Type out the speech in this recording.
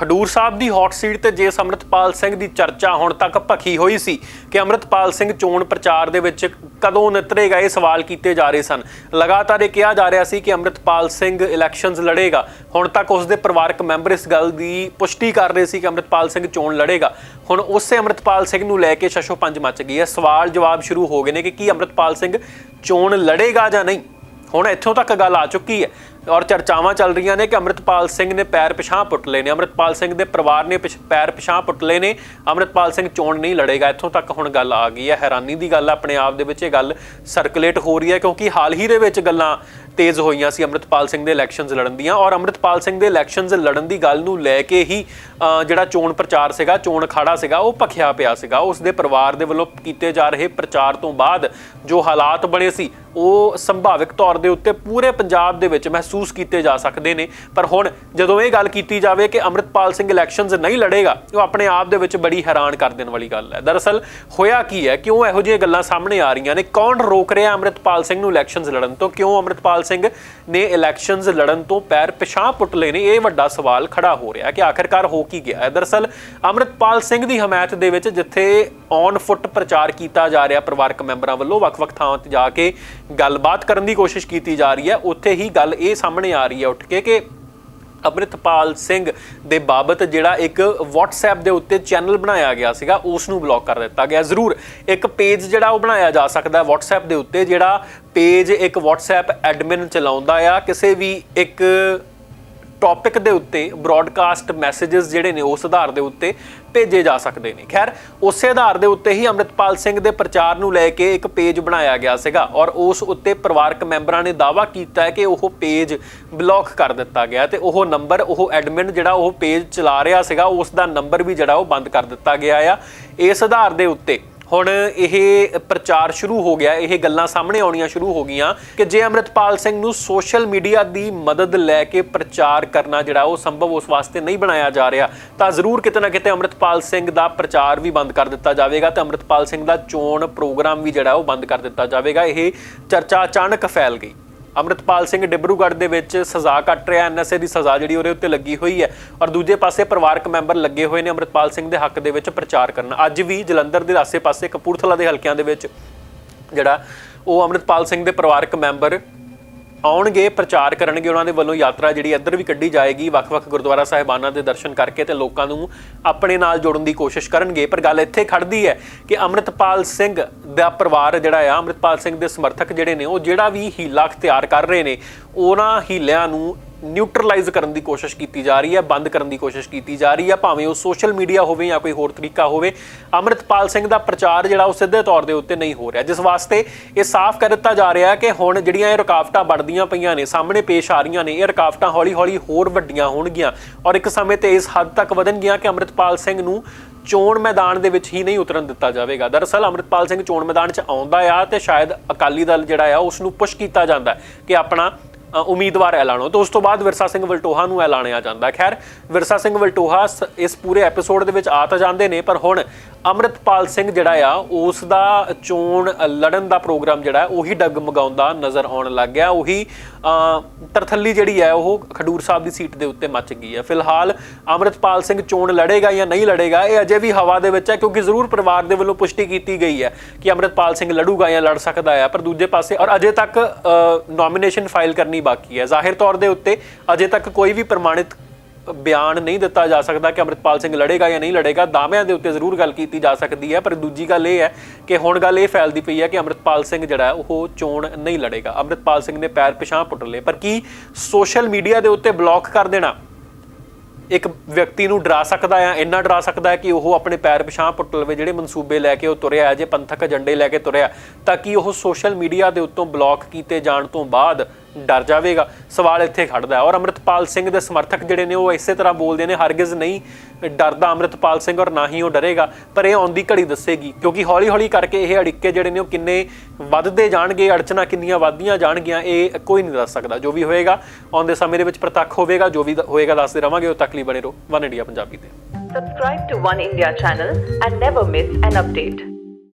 ਖਡੂਰ ਸਾਹਿਬ ਦੀ hot seat ਤੇ ਜੇ ਅੰਮ੍ਰਿਤਪਾਲ ਸਿੰਘ ਦੀ ਚਰਚਾ ਹੁਣ ਤੱਕ ਭਖੀ ਹੋਈ ਸੀ ਕਿ ਅੰਮ੍ਰਿਤਪਾਲ ਸਿੰਘ ਚੋਣ ਪ੍ਰਚਾਰ ਦੇ ਵਿੱਚ ਕਦੋਂ ਨਿਤਰੇਗਾ ਇਹ ਸਵਾਲ ਕੀਤੇ ਜਾ ਰਹੇ ਸਨ। ਲਗਾਤਾਰ ਇਹ ਕਿਹਾ ਜਾ ਰਿਹਾ ਸੀ ਕਿ ਅੰਮ੍ਰਿਤਪਾਲ ਸਿੰਘ ਇਲੈਕਸ਼ਨਸ ਲੜੇਗਾ। ਹੁਣ ਤੱਕ ਉਸ ਦੇ ਪਰਿਵਾਰਕ ਮੈਂਬਰ ਇਸ ਗੱਲ ਦੀ ਪੁਸ਼ਟੀ ਕਰ ਰਹੇ ਸੀ ਕਿ ਅੰਮ੍ਰਿਤਪਾਲ ਸਿੰਘ ਚੋਣ ਲੜੇਗਾ। ਹੁਣ ਉਸੇ ਅੰਮ੍ਰਿਤਪਾਲ ਸਿੰਘ ਨੂੰ ਲੈ ਕੇ ਸ਼ਸ਼ੋ ਪੰਜ ਮੱਚ ਗਈ ਹੈ। ਸਵਾਲ ਜਵਾਬ ਸ਼ੁਰੂ ਹੋ ਗਏ ਨੇ ਕਿ ਕੀ ਅੰਮ੍ਰਿਤਪਾਲ ਸਿੰਘ ਚੋਣ ਲੜੇਗਾ ਜਾਂ ਨਹੀਂ। ਹੁਣ ਇੱਥੋਂ ਤੱਕ ਗੱਲ ਆ ਚੁੱਕੀ ਹੈ। ਔਰ ਚਰਚਾਵਾਂ ਚੱਲ ਰਹੀਆਂ ਨੇ ਕਿ ਅੰਮ੍ਰਿਤਪਾਲ ਸਿੰਘ ਨੇ ਪੈਰ ਪਿਛਾਂ ਪੁੱਟ ਲਏ ਨੇ। ਅੰਮ੍ਰਿਤਪਾਲ ਸਿੰਘ ਦੇ ਪਰਿਵਾਰ ਨੇ ਪਿਛ- ਪੈਰ ਪਿਛਾਂ ਪੁੱਟ ਲਏ ਨੇ। ਅੰਮ੍ਰਿਤਪਾਲ ਸਿੰਘ ਚੋਣ ਨਹੀਂ ਲੜੇਗਾ। ਇੱਥੋਂ ਤੱਕ ਹੁਣ ਗੱਲ ਆ ਗਈ ਹੈ। ਹੈਰਾਨੀ ਦੀ ਗੱਲ ਆਪਣੇ ਆਪ ਦੇ ਵਿੱਚ ਇਹ ਗੱਲ ਸਰਕੂਲੇਟ ਹੋ ਰਹੀ ਹੈ ਕਿਉਂਕਿ ਹਾਲ ਹੀ ਦੇ ਵਿੱਚ ਗੱਲਾਂ ਤੇਜ਼ ਹੋਈਆਂ ਸੀ ਅੰਮ੍ਰਿਤਪਾਲ ਸਿੰਘ ਦੇ ਇਲੈਕਸ਼ਨਸ ਲੜਨ ਦੀਆਂ। ਔਰ ਅੰਮ੍ਰਿਤਪਾਲ ਸਿੰਘ ਦੇ ਇਲੈਕਸ਼ਨਸ ਲੜਨ ਦੀ ਗੱਲ ਨੂੰ ਲੈ ਕੇ ਹੀ ਜਿਹੜਾ ਚੋਣ ਪ੍ਰਚਾਰ ਸੀਗਾ, ਚੋਣ ਅਖਾੜਾ ਸੀਗਾ, ਉਹ ਭਖਿਆ ਪਿਆ ਸੀਗਾ। ਉਸ ਦੇ ਪਰਿਵਾਰ ਦੇ ਵੱਲੋਂ ਕੀਤੇ ਜਾ ਰਹੇ ਪ੍ਰਚਾਰ ਤੋਂ ਬਾਅਦ ਜੋ ਹਾਲਾਤ ਬਣੇ ਸੀ, ਉਹ ਸੰਭਾਵਿਕ ਤੌਰ ਦੇ ਉੱਤੇ ਪੂਰੇ ਪੰਜਾਬ ਦੇ ਵਿੱਚ ਮਹਿਸੂਸ ਕੀਤੇ ਜਾ ਸਕਦੇ ਨੇ। ਪਰ ਹੁਣ ਜਦੋਂ ਇਹ ਗੱਲ ਕੀਤੀ ਜਾਵੇ ਕਿ ਅੰਮ੍ਰਿਤਪਾਲ ਸਿੰਘ ਇਲੈਕਸ਼ਨਸ ਨਹੀਂ ਲੜੇਗਾ, ਉਹ ਆਪਣੇ ਆਪ ਦੇ ਵਿੱਚ ਬੜੀ ਹੈਰਾਨ ਕਰ ਦੇਣ ਵਾਲੀ ਗੱਲ ਹੈ। ਦਰਅਸਲ ਹੋਇਆ ਕੀ ਹੈ? ਕਿਉਂ ਇਹੋ ਜਿਹੀਆਂ ਗੱਲਾਂ ਸਾਹਮਣੇ ਆ ਰਹੀਆਂ ਨੇ? ਕੌਣ ਰੋਕ ਰਿਹਾ ਅੰਮ੍ਰਿਤਪਾਲ ਸਿੰਘ ਨੂੰ ਇਲੈਕਸ਼ਨਸ ਲੜਨ ਤੋਂ? ਕਿਉਂ ਅੰਮ੍ਰਿਤਪਾਲ ਸਿੰਘ ਨੇ ਇਲੈਕਸ਼ਨਸ ਲੜਨ ਤੋਂ ਪੈਰ ਪਿਛਾਂ ਪੁੱਟ ਲਏ ਨੇ? ਇਹ ਵੱਡਾ ਸਵਾਲ ਖੜਾ ਹੋ ਰਿਹਾ ਕਿ ਆਖਿਰਕਾਰ ਹੋ ਕੀ ਗਿਆ ਹੈ? ਦਰਅਸਲ ਅੰਮ੍ਰਿਤਪਾਲ ਸਿੰਘ ਦੀ ਹਮਾਇਤ ਦੇ ਵਿੱਚ ਜਿੱਥੇ ਔਨ ਫੁੱਟ ਪ੍ਰਚਾਰ ਕੀਤਾ ਜਾ ਰਿਹਾ ਪਰਿਵਾਰਕ ਮੈਂਬਰਾਂ ਵੱਲੋਂ, ਵੱਖ-ਵੱਖ ਥਾਵਾਂ ਤੇ ਜਾ ਕੇ ਗੱਲਬਾਤ ਕਰਨ ਦੀ ਕੋਸ਼ਿਸ਼ ਕੀਤੀ ਜਾ ਰਹੀ ਹੈ। ਉੱਥੇ ਹੀ ਗੱਲ ਇਹ ਸਾਹਮਣੇ ਆ ਰਹੀ ਹੈ ਉੱਠ ਕੇ ਕਿ ਅੰਮ੍ਰਿਤਪਾਲ ਸਿੰਘ ਦੇ ਬਾਬਤ ਜਿਹੜਾ ਇੱਕ WhatsApp ਦੇ ਉੱਤੇ ਚੈਨਲ ਬਣਾਇਆ ਗਿਆ ਸੀਗਾ ਉਸ ਨੂੰ ਬਲੌਕ ਕਰ ਦਿੱਤਾ ਗਿਆ। ਜ਼ਰੂਰ, ਇੱਕ ਪੇਜ ਜਿਹੜਾ ਉਹ ਬਣਾਇਆ ਜਾ ਸਕਦਾ ਹੈ WhatsApp ਦੇ ਉੱਤੇ, ਜਿਹੜਾ ਪੇਜ ਇੱਕ WhatsApp ਐਡਮਿਨ ਚਲਾਉਂਦਾ ਆ। ਕਿਸੇ ਵੀ ਇੱਕ ਟੌਪਿਕ ਦੇ ਉੱਤੇ ਬ੍ਰੌਡਕਾਸਟ ਮੈਸੇजेस ਜਿਹੜੇ ਨੇ ਉਸ ਆਧਾਰ ਦੇ ਉੱਤੇ ਭੇਜੇ ਜਾ ਸਕਦੇ ਨੇ। ਖੈਰ, ਉਸੇ ਆਧਾਰ ਦੇ ਉੱਤੇ ਹੀ ਅੰਮ੍ਰਿਤਪਾਲ ਸਿੰਘ ਦੇ ਪ੍ਰਚਾਰ ਨੂੰ ਲੈ ਕੇ ਇੱਕ ਪੇਜ ਬਣਾਇਆ ਗਿਆ ਸੀਗਾ ਔਰ ਉਸ ਉੱਤੇ ਪਰਿਵਾਰਕ ਮੈਂਬਰਾਂ ਨੇ ਦਾਅਵਾ ਕੀਤਾ ਹੈ ਕਿ ਉਹ ਪੇਜ ਬਲੌਕ ਕਰ ਦਿੱਤਾ ਗਿਆ ਤੇ ਉਹ ਨੰਬਰ ਉਹ ਐਡਮਿਨ ਜਿਹੜਾ ਉਹ ਪੇਜ ਚਲਾ ਰਿਹਾ ਸੀਗਾ, ਉਸ ਦਾ ਨੰਬਰ ਵੀ ਜਿਹੜਾ ਉਹ ਬੰਦ ਕਰ ਦਿੱਤਾ ਗਿਆ ਆ। ਇਸ ਆਧਾਰ ਦੇ ਉੱਤੇ ਹੁਣ ਇਹ ਪ੍ਰਚਾਰ ਸ਼ੁਰੂ ਹੋ ਗਿਆ, ਇਹ ਗੱਲਾਂ ਸਾਹਮਣੇ ਆਉਣੀਆਂ ਸ਼ੁਰੂ ਹੋ ਗਈਆਂ ਕਿ ਜੇ ਅੰਮ੍ਰਿਤਪਾਲ ਸਿੰਘ ਨੂੰ ਸੋਸ਼ਲ ਮੀਡੀਆ ਦੀ ਮਦਦ ਲੈ ਕੇ ਪ੍ਰਚਾਰ ਕਰਨਾ ਜਿਹੜਾ ਉਹ ਸੰਭਵ ਉਸ ਵਾਸਤੇ ਨਹੀਂ ਬਣਾਇਆ ਜਾ ਰਿਹਾ, ਤਾਂ ਜ਼ਰੂਰ ਕਿਤੇ ਨਾ ਕਿਤੇ ਅੰਮ੍ਰਿਤਪਾਲ ਸਿੰਘ ਦਾ ਪ੍ਰਚਾਰ ਵੀ ਬੰਦ ਕਰ ਦਿੱਤਾ ਜਾਵੇਗਾ ਤੇ ਅੰਮ੍ਰਿਤਪਾਲ ਸਿੰਘ ਦਾ ਚੋਣ ਪ੍ਰੋਗਰਾਮ ਵੀ ਜਿਹੜਾ ਉਹ ਬੰਦ ਕਰ ਦਿੱਤਾ ਜਾਵੇਗਾ। ਇਹ ਚਰਚਾ ਅਚਾਨਕ ਫੈਲ ਗਈ। ਅੰਮ੍ਰਿਤਪਾਲ ਸਿੰਘ ਡਿਬਰੂਗੜ੍ਹ ਦੇ ਵਿੱਚ ਸਜ਼ਾ ਕੱਟ ਰਿਹਾ ਐਨਐਸਏ ਦੀ ਸਜ਼ਾ ਜਿਹੜੀ ਉਹਦੇ ਉੱਤੇ ਲੱਗੀ ਹੋਈ ਹੈ ਔਰ ਦੂਜੇ ਪਾਸੇ ਪਰਿਵਾਰਕ ਮੈਂਬਰ ਲੱਗੇ ਹੋਏ ਨੇ ਅੰਮ੍ਰਿਤਪਾਲ ਸਿੰਘ ਦੇ ਹੱਕ ਦੇ ਵਿੱਚ ਪ੍ਰਚਾਰ ਕਰਨ। ਅੱਜ ਵੀ ਜਲੰਧਰ ਦੇ ਆਸੇ-ਪਾਸੇ ਕਪੂਰਥਲਾ ਦੇ ਹਲਕਿਆਂ ਦੇ ਵਿੱਚ ਜਿਹੜਾ ਉਹ ਅੰਮ੍ਰਿਤਪਾਲ ਸਿੰਘ ਦੇ ਪਰਿਵਾਰਕ ਮੈਂਬਰ ਆਉਣਗੇ, ਪ੍ਰਚਾਰ ਕਰਨਗੇ ਉਹਨਾਂ ਦੇ ਵੱਲੋਂ ਯਾਤਰਾ ਜਿਹੜੀ ਇੱਧਰ ਵੀ ਕੱਢੀ ਜਾਏਗੀ, ਵੱਖ-ਵੱਖ ਗੁਰਦੁਆਰਾ ਸਾਹਿਬਾਨਾਂ ਦੇ ਦਰਸ਼ਨ ਕਰਕੇ ਤੇ ਲੋਕਾਂ ਨੂੰ ਆਪਣੇ ਨਾਲ ਜੋੜਨ ਦੀ ਕੋਸ਼ਿਸ਼ ਕਰਨਗੇ। ਪਰ ਗੱਲ ਇੱਥੇ ਖੜਦੀ ਹੈ ਕਿ ਅੰਮ੍ਰਿਤਪਾਲ ਸਿੰਘ ਦਾ ਪਰਿਵਾਰ ਜਿਹੜਾ ਆ, ਅੰਮ੍ਰਿਤਪਾਲ ਸਿੰਘ ਦੇ ਸਮਰਥਕ ਜਿਹੜੇ ਨੇ, ਉਹ ਜਿਹੜਾ ਵੀ ਹੀਲਾ ਅਖਤਿਆਰ ਕਰ ਰਹੇ ਨੇ, ਉਹਨਾਂ ਹੀਲਿਆਂ ਨੂੰ ਨਿਊਟਰਲਾਈਜ਼ ਕਰਨ ਦੀ ਕੋਸ਼ਿਸ਼ ਕੀਤੀ ਜਾ ਰਹੀ ਹੈ, ਬੰਦ ਕਰਨ ਦੀ ਕੋਸ਼ਿਸ਼ ਕੀਤੀ ਜਾ ਰਹੀ ਹੈ, ਭਾਵੇਂ ਉਹ ਸੋਸ਼ਲ ਮੀਡੀਆ ਹੋਵੇ ਜਾਂ ਕੋਈ ਹੋਰ ਤਰੀਕਾ ਹੋਵੇ, ਅੰਮ੍ਰਿਤਪਾਲ ਸਿੰਘ ਦਾ ਪ੍ਰਚਾਰ ਜਿਹੜਾ ਉਹ ਸਿੱਧੇ ਤੌਰ ਦੇ ਉੱਤੇ ਨਹੀਂ ਹੋ ਰਿਹਾ। ਜਿਸ ਵਾਸਤੇ ਇਹ ਸਾਫ਼ ਕਰ ਦਿੱਤਾ ਜਾ ਰਿਹਾ ਹੈ ਕਿ ਹੁਣ ਜਿਹੜੀਆਂ ਇਹ ਰੁਕਾਵਟਾਂ ਬਣਦੀਆਂ ਪਈਆਂ ਨੇ, ਸਾਹਮਣੇ ਪੇਸ਼ ਆ ਰਹੀਆਂ ਨੇ, ਇਹ ਰੁਕਾਵਟਾਂ ਹੌਲੀ-ਹੌਲੀ ਹੋਰ ਵੱਡੀਆਂ ਹੋਣਗੀਆਂ ਔਰ ਇੱਕ ਸਮੇਂ ਤੇ ਇਸ ਹੱਦ ਤੱਕ ਵਧਣਗੀਆਂ ਕਿ ਅੰਮ੍ਰਿਤਪਾਲ ਸਿੰਘ ਨੂੰ ਚੋਣ ਮੈਦਾਨ ਦੇ ਵਿੱਚ ਹੀ ਨਹੀਂ ਉਤਰਨ ਦਿੱਤਾ ਜਾਵੇਗਾ। ਦਰਅਸਲ ਅੰਮ੍ਰਿਤਪਾਲ ਸਿੰਘ ਚੋਣ ਮੈਦਾਨ 'ਚ ਆਉਂਦਾ ਆ ਤੇ ਸ਼ਾਇਦ ਅਕਾਲੀ ਦਲ ਜਿਹੜਾ ਆ ਉਸ ਨੂੰ ਪੁਸ਼ ਕੀਤਾ ਜਾਂਦਾ ਕਿ ਆਪਣਾ ਉਮੀਦਵਾਰ ਐਲਾਨੋ ਤੇ ਉਸ ਤੋਂ ਬਾਅਦ ਵਿਰਸਾ ਸਿੰਘ ਵਲਟੋਹਾ ਨੂੰ ਐਲਾਨਿਆ ਜਾਂਦਾ। ਖੈਰ, ਵਿਰਸਾ ਸਿੰਘ ਵਲਟੋਹਾ ਸ- ਇਸ ਪੂਰੇ ਐਪੀਸੋਡ ਦੇ ਵਿੱਚ ਆ ਤਾਂ ਜਾਂਦੇ ਨੇ, ਪਰ ਹੁਣ ਅੰਮ੍ਰਿਤਪਾਲ ਸਿੰਘ ਜਿਹੜਾ ਆ ਉਸ ਦਾ ਚੋਣ ਲੜਨ ਦਾ ਪ੍ਰੋਗਰਾਮ ਜਿਹੜਾ ਹੈ ਉਹੀ ਡਗਮਗਾਉਂਦਾ ਨਜ਼ਰ ਆਉਣ ਲੱਗ ਗਿਆ। ਉਹੀ ਤਰਥੱਲੀ ਜਿਹੜੀ ਹੈ ਉਹ ਖਡੂਰ ਸਾਹਿਬ ਦੀ ਸੀਟ ਦੇ ਉੱਤੇ ਮੱਚ ਗਈ ਹੈ ਫਿਲਹਾਲ ਅੰਮ੍ਰਿਤਪਾਲ ਸਿੰਘ ਚੋਣ ਲੜੇਗਾ ਜਾਂ ਨਹੀਂ ਲੜੇਗਾ, ਇਹ ਅਜੇ ਵੀ ਹਵਾ ਦੇ ਵਿੱਚ ਹੈ ਕਿਉਂਕਿ ਜ਼ਰੂਰ ਪਰਿਵਾਰ ਦੇ ਵੱਲੋਂ ਪੁਸ਼ਟੀ ਕੀਤੀ ਗਈ ਹੈ ਕਿ ਅੰਮ੍ਰਿਤਪਾਲ ਸਿੰਘ ਲੜੂਗਾ ਜਾਂ ਲੜ ਸਕਦਾ ਹੈ ਪਰ ਦੂਜੇ ਪਾਸੇ, ਔਰ ਅਜੇ ਤੱਕ ਨੋਮੀਨੇਸ਼ਨ ਫਾਈਲ ਕਰਨੀ ਬਾਕੀ ਹੈ ਜ਼ਾਹਿਰ ਤੌਰ ਦੇ ਉੱਤੇ, ਅਜੇ ਤੱਕ ਕੋਈ ਵੀ ਪ੍ਰਮਾਣਿਤ ਬਿਆਨ ਨਹੀਂ ਦਿੱਤਾ ਜਾ ਸਕਦਾ ਕਿ ਅੰਮ੍ਰਿਤਪਾਲ ਸਿੰਘ ਲੜੇਗਾ ਜਾਂ ਨਹੀਂ ਲੜੇਗਾ, ਦਾਅਵਿਆਂ ਦੇ ਉੱਤੇ ਜ਼ਰੂਰ ਗੱਲ ਕੀਤੀ ਜਾ ਸਕਦੀ ਹੈ, ਪਰ ਦੂਜੀ ਗੱਲ ਇਹ ਹੈ ਕਿ ਹੁਣ ਗੱਲ ਇਹ ਫੈਲਦੀ ਪਈ ਹੈ ਕਿ ਅੰਮ੍ਰਿਤਪਾਲ ਸਿੰਘ ਜਿਹੜਾ ਉਹ ਚੋਣ ਨਹੀਂ ਲੜੇਗਾ। ਅੰਮ੍ਰਿਤਪਾਲ ਸਿੰਘ ਨੇ ਪੈਰ ਪਿਛਾਂ ਪੁੱਟ ਲਏ। ਪਰ ਕੀ ਸੋਸ਼ਲ ਮੀਡੀਆ ਦੇ ਉੱਤੇ ਬਲੌਕ ਕਰ ਦੇਣਾ? ਇੱਕ ਵਿਅਕਤੀ ਨੂੰ ਡਰਾ ਸਕਦਾ ਹੈ ਇੰਨਾ ਡਰਾ ਸਕਦਾ ਕਿ ਉਹ ਆਪਣੇ ਪੈਰ ਪਿਛਾਂ ਪੁੱਟ ਲਵੇ, ਜਿਹੜੇ ਮਨਸੂਬੇ ਲੈ ਕੇ ਉਹ ਤੁਰਿਆ ਜੇ ਪੰਥਕ ਏਜੰਡੇ ਲੈ ਕੇ ਤੁਰਿਆ ਤਾਂ ਕਿ ਉਹ ਸੋਸ਼ਲ ਮੀਡੀਆ ਦੇ ਉੱਤੋਂ ਬਲੌਕ ਕੀਤੇ ਜਾਣ ਤੋਂ ਬਾਅਦ ਡਰ ਜਾਵੇਗਾ। ਸਵਾਲ ਇੱਥੇ ਖੜਦਾ ਹੈ। ਔਰ ਅੰਮ੍ਰਿਤਪਾਲ ਸਿੰਘ ਦੇ ਸਮਰਥਕ ਜਿਹੜੇ ਨੇ, ਉਹ ਇਸੇ ਤਰ੍ਹਾਂ ਬੋਲਦੇ ਨੇ, ਹਰਗਿਜ਼ ਨਹੀਂ ਡਰਦਾ ਅੰਮ੍ਰਿਤਪਾਲ ਸਿੰਘ ਔਰ ਨਾ ਹੀ ਉਹ ਡਰੇਗਾ। ਪਰ ਇਹ ਆਉਂਦੀ ਘੜੀ ਦੱਸੇਗੀ, ਕਿਉਂਕਿ ਹੌਲੀ-ਹੌਲੀ ਕਰਕੇ ਇਹ ਅੜਿੱਕੇ ਜਿਹੜੇ ਨੇ, ਉਹ ਕਿੰਨੇ ਵੱਧਦੇ ਜਾਣਗੇ ਅੜਚਨਾ ਕਿੰਨੀਆਂ ਵੱਧਦੀਆਂ ਜਾਣਗੀਆਂ, ਇਹ ਕੋਈ ਨਹੀਂ ਦੱਸ ਸਕਦਾ। ਜੋ ਵੀ ਹੋਏਗਾ ਆਉਂਦੇ ਸਮੇਂ ਦੇ ਵਿੱਚ ਪ੍ਰਤੱਖ ਹੋਵੇਗਾ, ਜੋ ਵੀ ਹੋਏਗਾ ਦੱਸਦੇ ਰਵਾਂਗੇ। ਉਹ ਤੱਕ ਲਈ ਬਣੇ ਰਹੋ। ਵਨ ਇੰਡੀਆ ਪੰਜਾਬੀ ਤੇ Subscribe to One India channel and never miss an update.